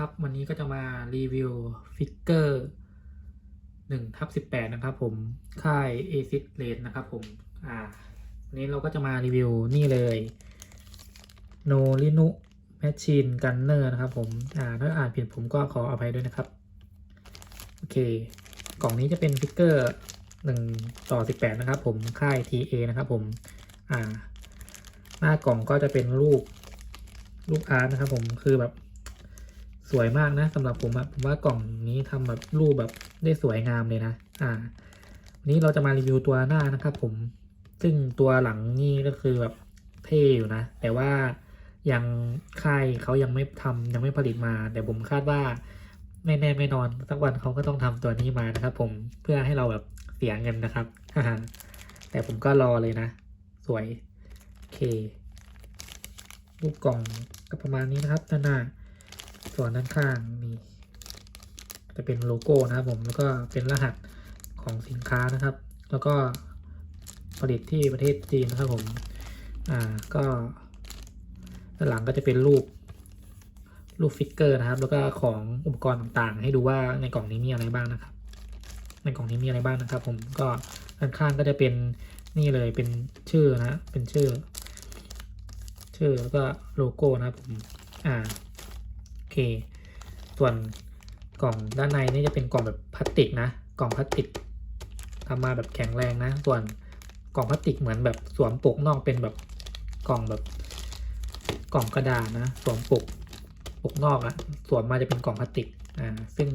นะครับ วันนี้ก็จะมารีวิวฟิกเกอร์หนึ่งทับสิบแปดนะครับผม ค่ายเอซิสเลนนะครับผม อ่าวันนี้เราก็จะมารีวิวนี่เลยโนลินุแมชชีนกันเนอร์นะครับผม อ่า ถ้าอ่านผิดผมก็ขออภัยด้วยนะครับ โอเค กล่องนี้จะเป็นฟิกเกอร์หนึ่งต่อสิบแปดนะครับผม ค่าย TA นะครับผม อ่า หน้ากล่องก็จะเป็นรูปรูปอาร์ตนะครับผม คือแบบ สวยมากนะสำหรับผมอะผมว่ากล่องนี้ทำแบบรูปแบบได้สวยงามเลยนะ อ่าวันนี้เราจะมารีวิวตัวหน้านะครับผม ซึ่งตัวหลังนี่ก็คือแบบเท่อยู่นะ แต่ว่ายังค่ายเขายังไม่ทำยังไม่ผลิตมา แต่ผมคาดว่าไม่แน่ไม่นอนสักวันเขาก็ต้องทำตัวนี้มานะครับ ผมเพื่อให้เราแบบเสียเงินนะครับ แต่ผมก็รอเลยนะ สวยโอเครูปกล่องก็ประมาณนี้นะครับด้านหน้า ส่วนด้านข้างนี่จะเป็นโลโก้นะครับผมแล้วก็เป็นรหัสของสินค้านะครับ แล้วก็ผลิตที่ประเทศจีนนะครับผมอ่าก็ด้านหลังก็จะเป็นรูปรูปฟิกเกอร์นะครับ แล้วก็ของอุปกรณ์ต่างๆ ให้ดูว่าในกล่องนี้มีอะไรบ้างนะครับ ในกล่องนี้มีอะไรบ้างนะครับ ผมก็ด้านข้างก็จะเป็นนี่เลยเป็นชื่อนะเป็นชื่อ ชื่อแล้วก็โลโก้นะครับผมอ่า เค ส่วนกล่องด้านในนี่จะเป็นกล่องแบบพลาสติกนะ กล่องพลาสติกทำมาแบบแข็งแรงนะ ส่วนกล่องพลาสติกเหมือนแบบสวมปกนอกเป็นแบบกล่องแบบกล่องกระดาษนะ สวมปกปกนอกอะสวมมาจะเป็นกล่องพลาสติก อ่า ซึ่ง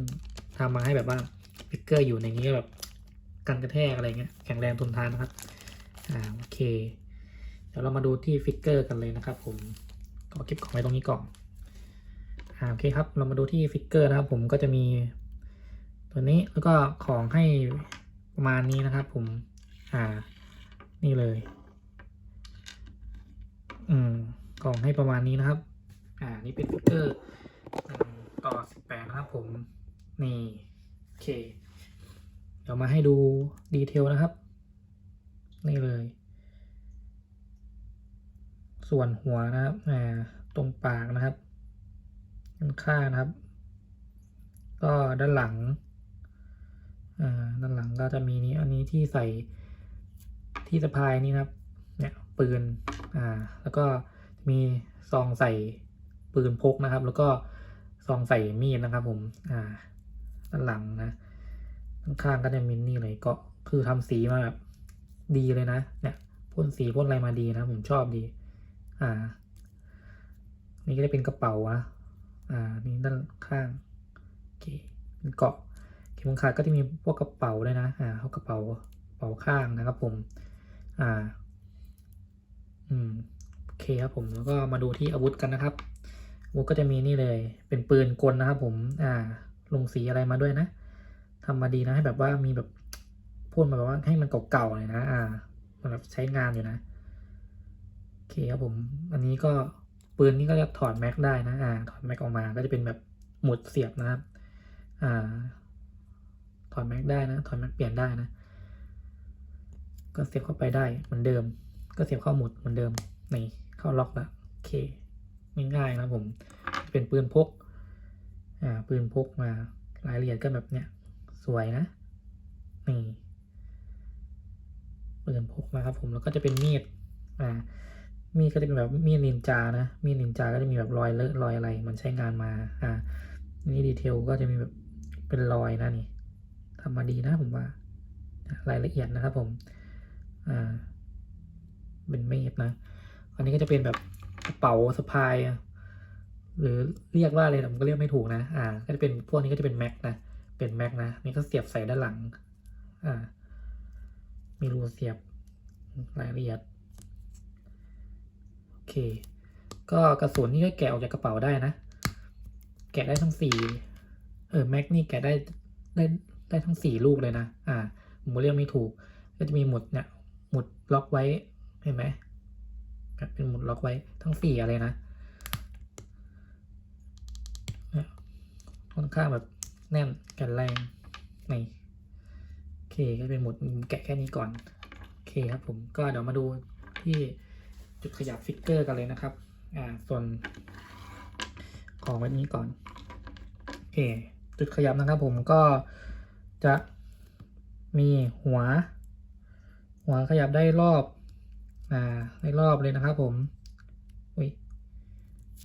ทำมาให้แบบว่าสติกเกอร์อยู่ในนี้แบบกันกระแทกอะไรเงี้ย แข็งแรงทนทานนะครับ อ่า โอเค เดี๋ยวเรามาดูที่ฟิกเกอร์กันเลยนะครับผมก็เก็บของไว้ตรงนี้ก่อน อ่าโอเคครับเรามาดูที่ฟิกเกอร์นะครับ ผมก็จะมีตัวนี้แล้วก็ของให้ประมาณนี้นะครับผมอ่านี่เลยอืมกล่องให้ประมาณนี้นะครับ อ่า นี่เป็นฟิกเกอร์ต่อสิบแปดนะครับผม นี่ โอเค เดี๋ยวมาให้ดูดีเทลนะครับ นี่เลย ส่วนหัวนะครับ อ่า ตรงปากนะครับ ด้านข้างนะครับ ก็ด้านหลังอ่าด้านหลังก็จะมีนี้อันนี้ที่ใส่ที่สะพายนี่นะครับ เนี่ยปืนอ่าแล้วก็มีซองใส่ปืนพกนะครับ แล้วก็ซองใส่มีดนะครับ ผมอ่าด้านหลังนะด้านข้างก็จะมีนี่เลยก็คือทำสีมาแบบดีเลยนะ เนี่ยพ่นสีพ่นอะไรมาดีนะ ผมชอบดี อ่า นี่ก็จะเป็นกระเป๋าอะ อ่านี่ด้านข้างโอเคเป็นเกาะเข็มขัดก็จะมีพวกกระเป๋าด้วยนะอ่าเขากระเป๋ากระเป๋าข้างนะครับผมอ่าอืมโอเคครับผมแล้วก็มาดูที่อาวุธกันนะครับอาวุธก็จะมีนี่เลยเป็นปืนกลนะครับผมอ่าลงสีอะไรมาด้วยนะทำมาดีนะให้แบบว่ามีแบบพ่นมาแบบว่าให้มันเก่าๆเลยนะ อ่ามันแบบใช้งานอยู่นะ โอเคครับผม อันนี้ก็ ปืนนี่ก็จะถอดแม็กได้นะอ่าถอดแม็กออกมาก็จะเป็นแบบหมุดเสียบนะครับอ่าถอดแม็กได้นะถอดแม็กเปลี่ยนได้นะ ก็เสียบเข้าไปได้เหมือนเดิม ก็เสียบเข้าหมุดเหมือนเดิมนี่เข้าล็อกละโอเคง่ายๆนะผม เป็นปืนพกอ่าปืนพกมารายละเอียดก็แบบเนี้ยสวยนะนี่ปืนพกนะครับผมแล้วก็จะเป็นมีดอ่า มีดก็จะเป็นแบบมีดนินจานะ มีดนินจาก็จะมีแบบรอยเลอะรอยอะไร มันใช้งานมา อ่า นี่ดีเทลก็จะมีแบบเป็นรอยนะนี่ทำมาดีนะผมว่า รายละเอียดนะครับผม อ่า เป็นมีดนะ อันนี้ก็จะเป็นแบบกระเป๋าสะพาย หรือเรียกว่าอะไรผมก็เรียกไม่ถูกนะ อ่า ก็จะเป็นพวกนี้ก็จะเป็นแม็กนะ เป็นแม็กนะ นี่ก็เสียบใส่ด้านหลัง อ่า มีรูเสียบรายละเอียด เค ก็กระสุนนี่ก็แกะออกจากกระเป๋าได้นะ แกะได้ทั้งสี่เออแม็กนี่แกะได้ได้ได้ทั้งสี่ลูกเลยนะ อ่าผมเรียกไม่ถูก ก็จะมีหมุดเนี่ยหมุดล็อกไว้เห็นไหมเป็นหมุดล็อกไว้ทั้งสี่อะไรนะเนี่ยค่อนข้างแบบแน่นแกันแรงนี่โอเคก็เป็นหมุดแกะแค่นี้ก่อน โอเคครับผมก็เดี๋ยวมาดูที่ จุดขยับฟิกเกอร์กันเลยนะครับ อ่า ส่วนของแบบนี้ก่อน โอเค จุดขยับนะครับผมก็จะมีหัว หัวขยับได้รอบ อ่า ได้รอบเลยนะครับผมอุ้ย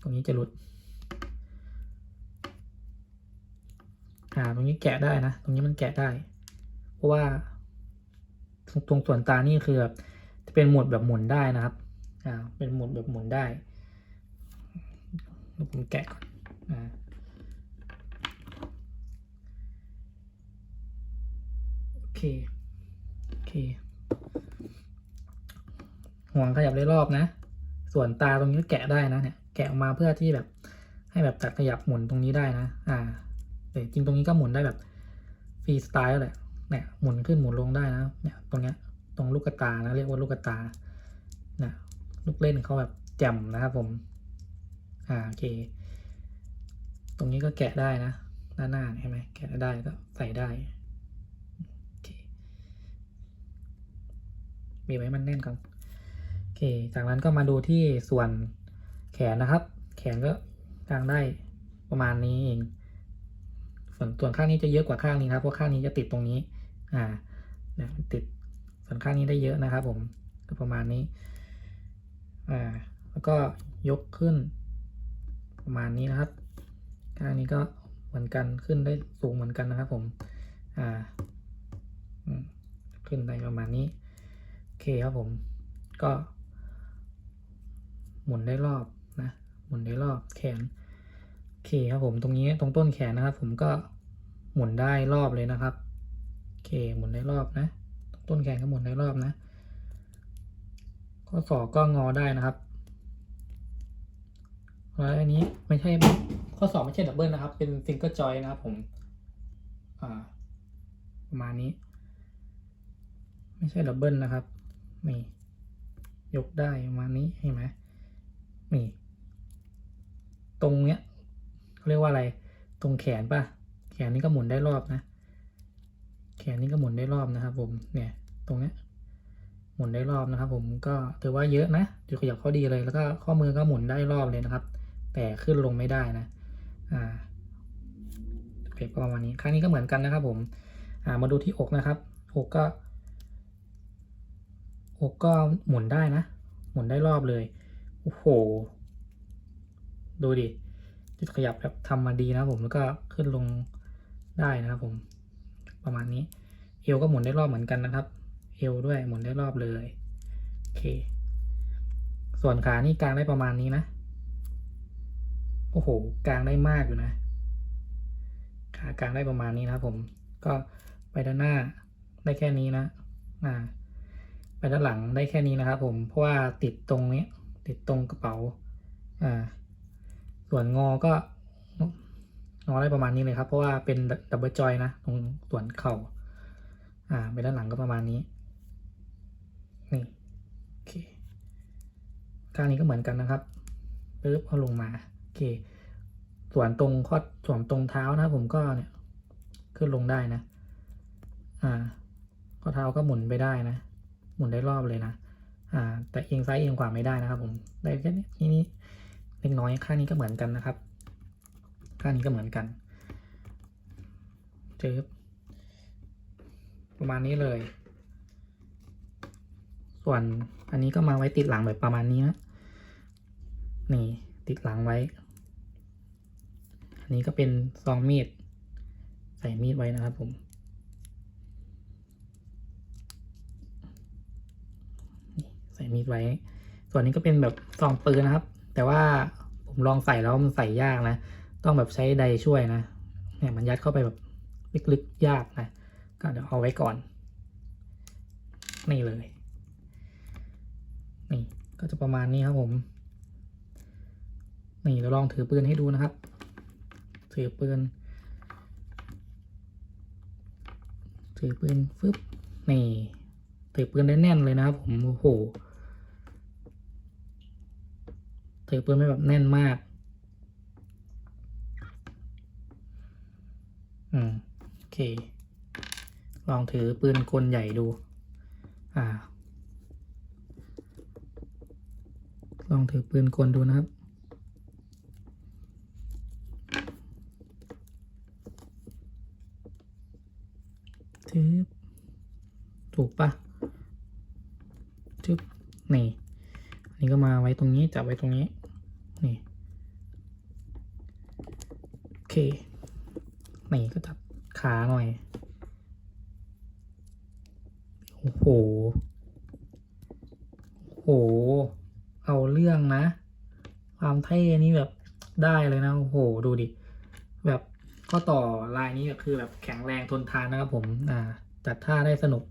ตรงนี้จะหลุด อ่า ตรงนี้แกะได้นะ ตรงนี้มันแกะได้ เพราะว่าตรงตรงส่วนตานี่คือแบบจะเป็นหมุดแบบหมุนได้นะครับ อ่าเป็นหมุดแบบหมุนได้ผมแกะก่อนอ่าโอเคโอเคห่วงขยับได้รอบนะ ส่วนตาตรงนี้แกะได้นะเนี่ยแกะออกมาเพื่อที่แบบให้แบบตัดขยับหมุนตรงนี้ได้นะ อ่าแต่จริงตรงนี้ก็หมุนได้แบบฟรีสไตล์แหละเนี่ยหมุนขึ้นหมุนลงได้นะเนี่ยตรงเนี้ยตรงลูกตานะเรียกว่าลูกกระตานะ ลูกเล่นเขาแบบแจ่มนะครับผม อ่าโอเค ตรงนี้ก็แกะได้นะหน้าหน้าเห็นไหมแกะได้ก็ใส่ได้โอเคมีไว้มันแน่นก่อนโอเค จากนั้นก็มาดูที่ส่วนแขนนะครับ แขนก็กางได้ประมาณนี้เองส่วนส่วนข้างนี้จะเยอะกว่าข้างนี้ครับเพราะข้างนี้จะติดตรงนี้ อ่าเนี่ยติดส่วนข้างนี้ได้เยอะนะครับ ผมก็ประมาณนี้ อ่าแล้วก็ยกขึ้น ประมาณนี้นะครับข้างนี้ก็เหมือนกันขึ้นได้สูงเหมือนกันนะครับผมอ่าอืมขึ้นได้ประมาณนี้โอเคครับผมก็ หมุนได้รอบนะหมุนได้รอบแขนโอเคครับผมตรงนี้ตรงต้นแขนนะครับ ผมก็หมุนได้รอบเลยนะครับโอเคหมุนได้รอบนะตรงต้นแขนก็หมุนได้รอบนะ ข้อศอกก็งอได้นะครับแล้วอันนี้ไม่ใช่ข้อศอกไม่ใช่ดับเบิลนะครับ เป็นซิงเกิลจอยนะครับ ผมประมาณนี้ ไม่ใช่ดับเบิลนะครับนี่ยกได้ประมาณนี้เห็นไหมนี่ ตรงเนี้ยเขาเรียกว่าอะไร ตรงแขนป่ะ แขนนี่ก็หมุนได้รอบนะ แขนนี่ก็หมุนได้รอบนะครับ ผมเนี่ย ตรงเนี้ย มุนได้รอบนะครับ ผมก็ถือว่าเยอะนะจุดขยับเขาดีเลยแล้วก็ข้อมือก็หมุนได้รอบเลยนะครับ แต่ขึ้นลงไม่ได้นะอ่าเก็ประมาณนี้ข้างนี้ก็เหมือนกันนะครับ ผมอ่ามาดูที่อกนะครับอกก็อกก็หมุนได้นะ หมุนได้รอบเลยโอ้โหดูดิจุดขยับแบบทำมาดีนะผมแล้วก็ขึ้นลงได้นะครับผมประมาณนี้เอวก็หมุนได้รอบเหมือนกันนะครับ เอวด้วยหมุนได้รอบเลยโอเค ส่วนขานี่กลางได้ประมาณนี้นะโอ้โหกลางได้มากอยู่นะขากลางได้ประมาณนี้นะครับผม ก็ไปด้านหน้าได้แค่นี้นะอ่าไปด้านหลังได้แค่นี้นะครับ ผมเพราะว่าติดตรงนี้ ติดตรงกระเป๋าอ่าส่วนงอก็งอได้ประมาณนี้เลยครับ เพราะว่าเป็นดับเบิลจอยนะตรงส่วนเข่าอ่าไปด้านหลังก็ประมาณนี้ โอเค ข้างนี้ก็เหมือนกันนะครับปึ๊บเอาลงมาโอเค ส่วนตรงข้อส่วนตรงเท้านะผมก็เนี่ยขึ้นลงได้นะ อ่า ข้อเท้าก็หมุนไปได้นะ หมุนได้รอบเลยนะ อ่า แต่เอียงซ้ายเอียงขวาไม่ได้นะครับ ผม ได้แค่นี้นี่นี่เล็กน้อยข้างนี้ก็เหมือนกันนะครับ ข้างนี้ก็เหมือนกันเจอประมาณนี้เลย ส่วนอันนี้ก็มาไว้ติดหลังแบบประมาณนี้นะ นี่ติดหลังไว้ อันนี้ก็เป็นซองมีด ใส่มีดไว้นะครับผม ใส่มีดไว้ ส่วนนี้ก็เป็นแบบซองปืนนะครับ แต่ว่าผมลองใส่แล้วมันใส่ยากนะ ต้องแบบใช้ใดช่วยนะ เนี่ยมันยัดเข้าไปแบบลึกๆยากนะ ก็เดี๋ยวเอาไว้ก่อน นี่เลย นี่ก็จะประมาณนี้ครับผม นี่เราลองถือปืนให้ดูนะครับ ถือปืน ถือปืนฟึบนี่ถือปืนได้แน่นเลยนะครับผมโอ้โหถือปืนไม่แบบแน่นมาก อืมโอเค ลองถือปืนกลใหญ่ดู อ่า ลองถือปืนกลดูนะครับ ทึบถูกปะทึบนี่อันนี้ก็มาไว้ตรงนี้จับไว้ตรงนี้นี่โอเคนี่ก็จับขาหน่อยโอ้โหโอ้โหเอาเรื่องนะ ความเท่นี่แบบได้เลยนะ โอ้โห ดูดิ แบบ ข้อต่อลายนี้ก็คือแบบแข็งแรงทนทานนะครับ ผมอ่าจัดท่าได้สนุก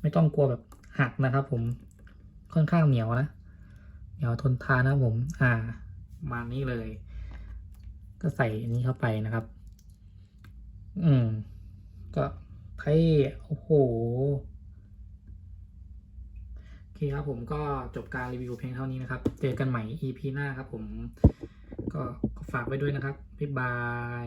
ไม่ต้องกลัวแบบหักนะครับ ผมค่อนข้างเหนียวนะเหนียวทนทานนะครับผม อ่ามานี้เลย ก็ใส่อันนี้เข้าไปนะครับ อืม ก็เท่โอ้โหโอเคครับผมก็จบการรีวิวเพียงเท่านี้นะครับ เจอกันใหม่ EP หน้าครับผม ก็ฝากไว้ด้วยนะครับ บ๊ายบาย